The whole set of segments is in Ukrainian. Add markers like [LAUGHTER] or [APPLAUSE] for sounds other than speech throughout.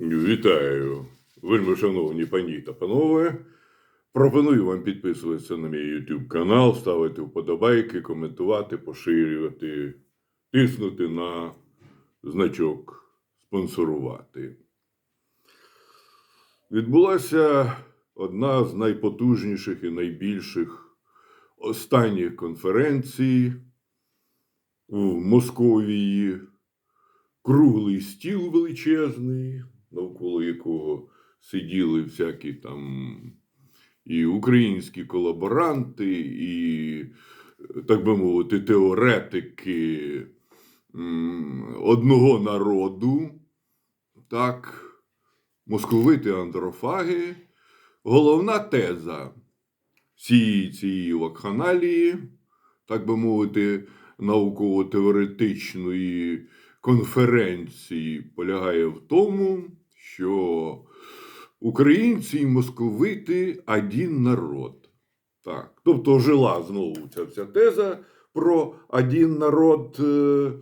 Вітаю, вельми шановні пані та панове. Пропоную вам підписуватися на мій YouTube канал, ставити вподобайки, коментувати, поширювати, тиснути на значок спонсорувати. Відбулася одна з найпотужніших і найбільших останніх конференцій в Московії. Круглий стіл величезний, навколо якого сиділи всякі там і українські колаборанти, і, так би мовити, теоретики одного народу, так, московити андрофаги. Головна теза всієї цієї вакханалії, так би мовити, науково-теоретичної конференції полягає в тому, що українці і московити один народ. Так. Тобто жила знову ця вся теза про один народ, е,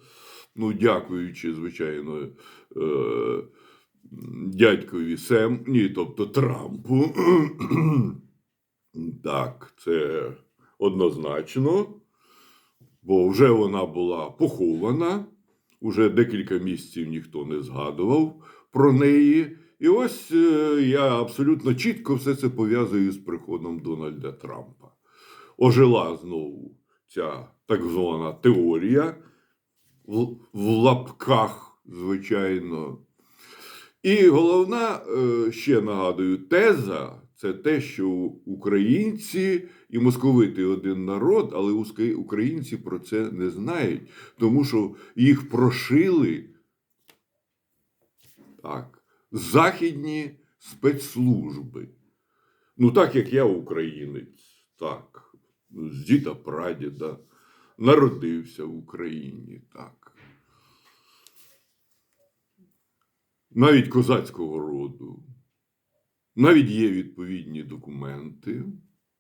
ну, дякуючи, звичайно, е, дядькові Сем, ні, тобто Трампу. [CLEARS THROAT] Так, це однозначно, бо вже вона була похована. Уже декілька місяців ніхто не згадував про неї. І ось е, я абсолютно чітко все це пов'язую з приходом Дональда Трампа. Ожила знову ця так звана теорія в, лапках, звичайно. І головна, е, ще нагадую, теза це те, що українці і московити один народ, але українці про це не знають, тому що їх прошили так, західні спецслужби. Ну, так як я українець, так, з діда прадіда, народився в Україні, так. Навіть козацького роду. Навіть є відповідні документи,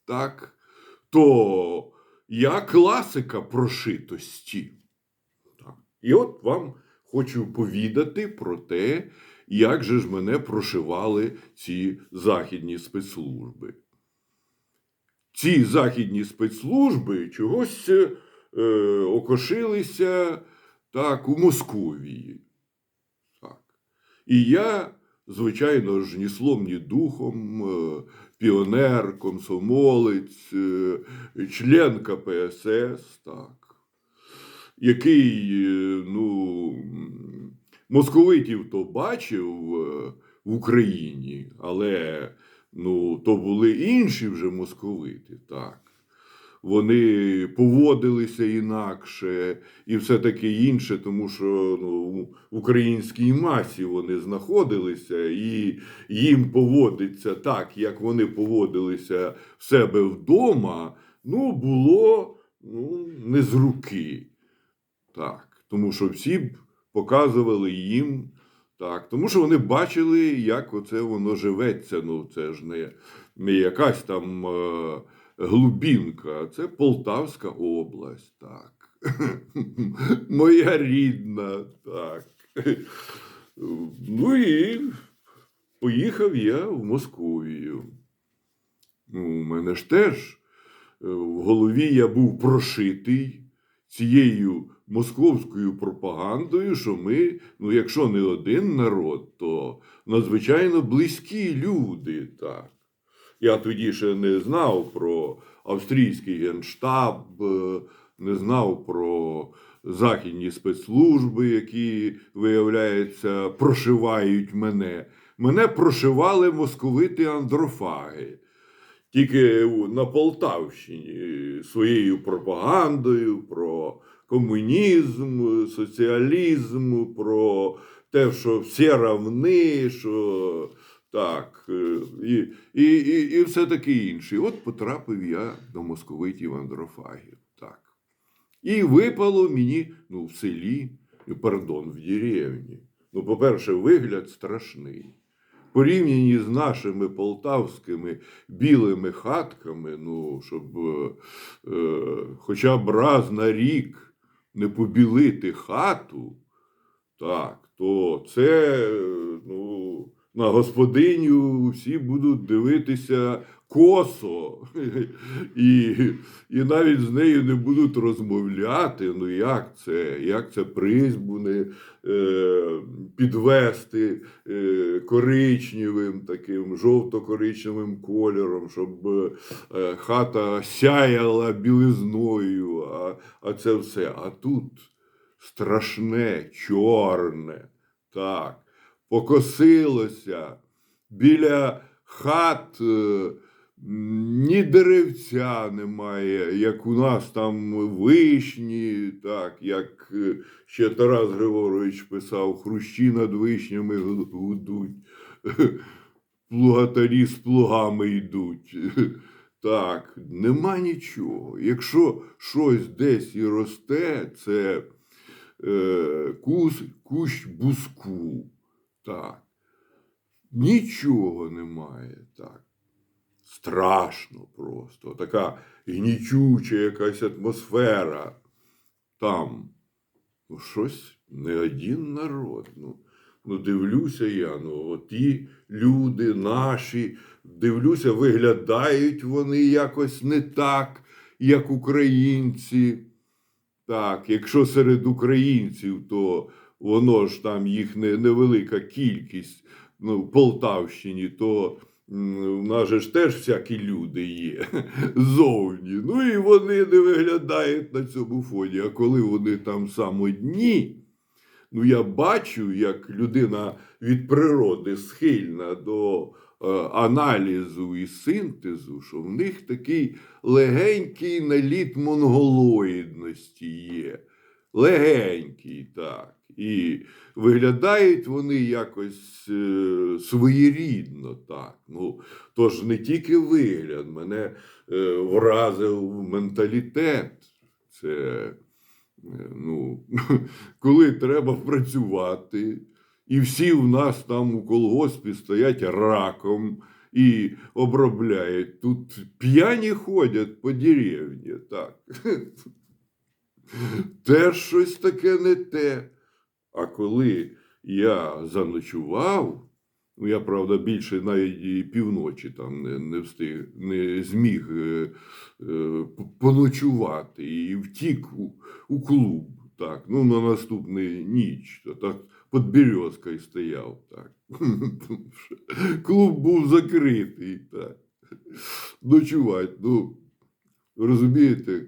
так, то я класика прошитості. Так. І от вам хочу повідати про те, як же ж мене прошивали ці західні спецслужби. Ці західні спецслужби чогось е, окошилися так, у Московії. Так. І я, звичайно ж, ні слом, ні духом, е, піонер, комсомолець, е, член КПСС, так, який, е, ну, московитів то бачив е, в Україні, але ну, то були інші вже московити, так. Вони поводилися інакше і все таке інше, тому що ну, в українській масі вони знаходилися, і їм поводиться так, як вони поводилися в себе вдома, ну, було ну, не з руки. Так, тому що всі показували їм. Так, тому що вони бачили, як оце воно живеться. Ну, це ж не, не якась там е, глубінка, це Полтавська область, так. [LAUGHS] Моя рідна, так. Ну і поїхав я в Московію. Ну, у мене ж теж е, в голові я був прошитий цією московською пропагандою, що ми, ну, якщо не один народ, то надзвичайно близькі люди. Так. Я тоді ще не знав про австрійський генштаб, е, не знав про західні спецслужби, які, виявляється, прошивають мене. Мене прошивали московити андрофаги. Тільки на Полтавщині своєю пропагандою про комунізм, соціалізм, про те, що всі равни, що так, е, і, і, і, і все таке інше. От потрапив я до московитів андрофагів. Так. І випало мені ну, в селі, пардон, в деревні. Ну, по-перше, вигляд страшний. Порівняні з нашими полтавськими білими хатками, ну, щоб е, е, хоча б раз на рік не побілити хату, так, то це, е, ну, на господиню всі будуть дивитися косо, і, і навіть з нею не будуть розмовляти. Ну як це? Як це призьбу не е, підвести е, коричневим, таким жовто-коричневим кольором, щоб е, хата сяяла білизною, а, а це все. А тут страшне, чорне. Так, покосилося біля хат. Ні деревця немає, як у нас там вишні, так, як е, ще Тарас Григорович писав, хрущі над вишнями гудуть, [LAUGHS] плугатарі з плугами йдуть. [LAUGHS] Так, нема нічого. Якщо щось десь і росте, це е, кус, кущ буску. Так. Нічого немає. Так. Страшно просто. Така гнічуча якась атмосфера. Там. Ну, щось не один народ. Ну, ну дивлюся я, ну, ті люди наші, дивлюся, виглядають вони якось не так, як українці. Так, якщо серед українців, то воно ж там їх не, невелика кількість ну, в Полтавщині, то в нас же ж теж всякі люди є [LAUGHS] зовні. Ну і вони не виглядають на цьому фоні. А коли вони там самодні, ну я бачу, як людина від природи схильна до е, аналізу і синтезу, що в них такий легенький наліт монголоїдності є. Легенький, так. І виглядають вони якось е, своєрідно, так. Ну, тож не тільки вигляд, мене е, вразив менталітет. Це, е, ну, [LAUGHS] коли треба працювати, і всі в нас там у колгоспі стоять раком і обробляють. Тут п'яні ходять по деревні, так. [LAUGHS] Теж щось таке не те. А коли я заночував, ну я, правда, більше навіть і півночі там не, не встиг, не зміг е, е, поночувати і втік у, у клуб. Так, ну на наступну ніч, то так під березкою стояв. Так. [LAUGHS] Клуб був закритий. Так. Ночувати. Ну, розумієте, е,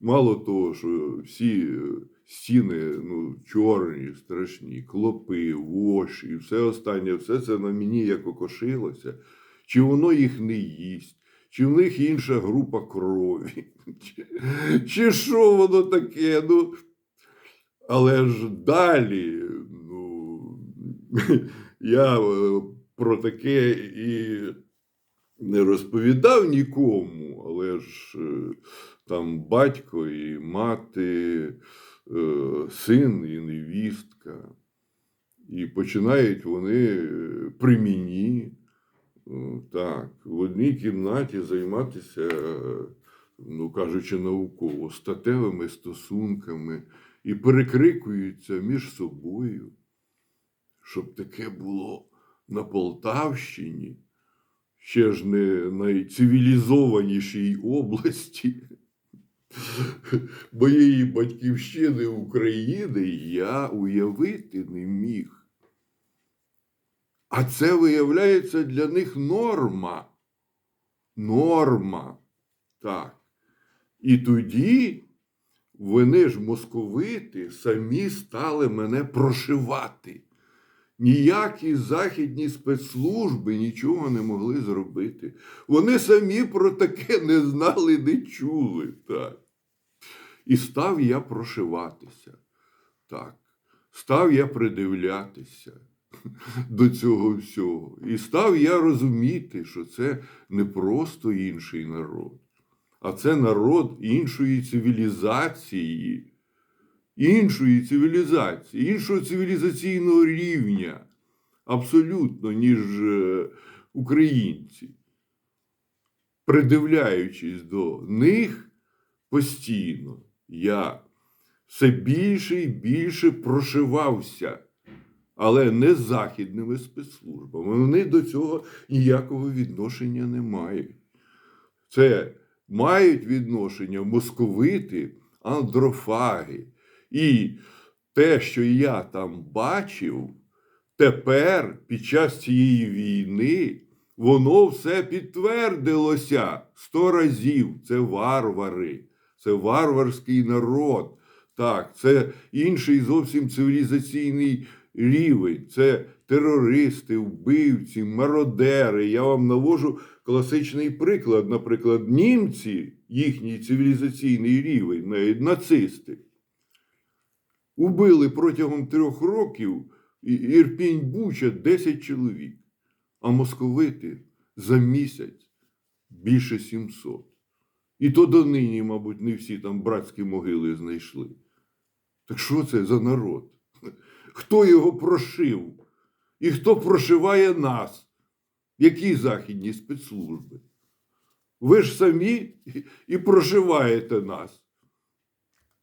мало того, що всі е, стіни ну, чорні, страшні, клопи, воші, і все останнє, все це на мені як окошилося. Чи воно їх не їсть, чи в них інша група крові, [LAUGHS] чи, чи що воно таке? Ну, але ж далі, ну, [LAUGHS] я е, про таке і не розповідав нікому, але ж е, там батько і мати, е, син і невістка. І починають вони е, при мені, так, в одній кімнаті займатися, ну кажучи, науково, статевими стосунками і перекрикуються між собою, щоб таке було на Полтавщині, ще ж не найцивілізованішій області моєї батьківщини України, я уявити не міг. А це виявляється для них норма. Норма. Так. І тоді вони ж московити самі стали мене прошивати. Ніякі західні спецслужби нічого не могли зробити. Вони самі про таке не знали, не чули. Так. І став я прошиватися. Так. Став я придивлятися [LAUGHS] до цього всього. І став я розуміти, що це не просто інший народ, а це народ іншої цивілізації, іншої цивілізації, іншого цивілізаційного рівня, абсолютно, ніж е, українці. Придивляючись до них постійно, я все більше і більше прошивався але не західними спецслужбами. Вони до цього ніякого відношення не мають. Це мають відношення московити, андрофаги. І те, що я там бачив, тепер під час цієї війни воно все підтвердилося сто разів. Це варвари, це варварський народ. Так, це інший зовсім цивілізаційний рівень. Це терористи, вбивці, мародери. Я вам навожу класичний приклад. Наприклад, німці, їхній цивілізаційний рівень, нацисти, убили протягом трьох років Ірпінь Буча 10 чоловік, а московити за місяць більше 700. І то донині, мабуть, не всі там братські могили знайшли. Так що це за народ? Хто його прошив? І хто прошиває нас? Які західні спецслужби? Ви ж самі і- прошиваєте нас.